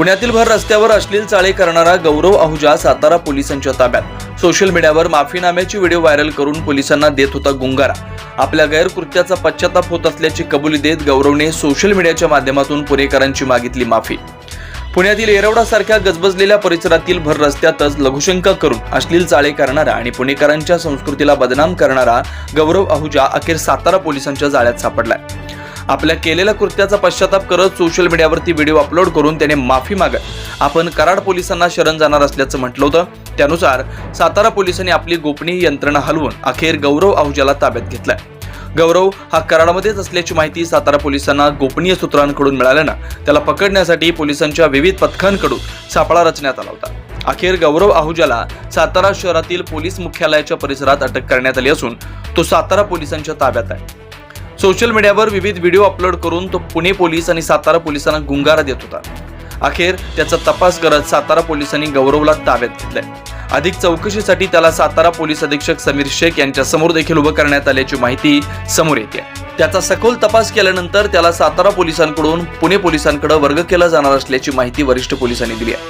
पुण्यातील भर रस्त्यावर अश्लील चाळे करणारा गौरव आहुजा सातारा पोलिसांच्या ताब्यात. सोशल मीडियावर माफीनाम्याची व्हिडिओ व्हायरल करून पोलिसांना देत होता गुंगारा. आपल्या गैरकृत्याचा पश्चाताप होत असल्याची कबुली देत गौरवने सोशल मीडियाच्या माध्यमातून पुणेकरांची मागितली माफी. पुण्यातील येरवडासारख्या गजबजलेल्या परिसरातील भर रस्त्यातच लघुशंका करून अश्लील चाळे करणारा आणि पुणेकरांच्या संस्कृतीला बदनाम करणारा गौरव आहुजा अखेर सातारा पोलिसांच्या जाळ्यात सापडलाय. आपल्या केलेल्या कृत्याचा पश्चाताप करत सोशल मीडियावरती व्हिडिओ अपलोड करून त्याने माफी मागत आपण कराड पोलिसांना शरण जाणार असल्याचं म्हटलं होतं. त्यानुसार सातारा पोलिसांनी आपली गोपनीय यंत्रणा हलवून अखेर गौरव आहुजाला ताब्यात घेतलाय. गौरव हा कराडमध्येच असल्याची माहिती सातारा पोलिसांना गोपनीय सूत्रांकडून मिळाल्यानं त्याला पकडण्यासाठी पोलिसांच्या विविध पथकांकडून सापळा रचण्यात आला होता. अखेर गौरव आहुजाला सातारा शहरातील पोलीस मुख्यालयाच्या परिसरात अटक करण्यात आली असून तो सातारा पोलिसांच्या ताब्यात आहे. सोशल मीडियावर विविध व्हिडिओ अपलोड करून तो पुणे पोलीस आणि सातारा पोलिसांना गुंगारा देत होता. अखेर त्याचा तपास करत सातारा पोलिसांनी गौरवला ताब्यात घेतलंय. अधिक चौकशीसाठी त्याला सातारा पोलीस अधीक्षक समीर शेख यांच्या समोर देखील उभं करण्यात आल्याची माहिती समोर येते. त्याचा सखोल तपास केल्यानंतर त्याला सातारा पोलिसांकडून पुणे पोलिसांकडे वर्ग केला जाणार असल्याची माहिती वरिष्ठ पोलिसांनी दिली आहे.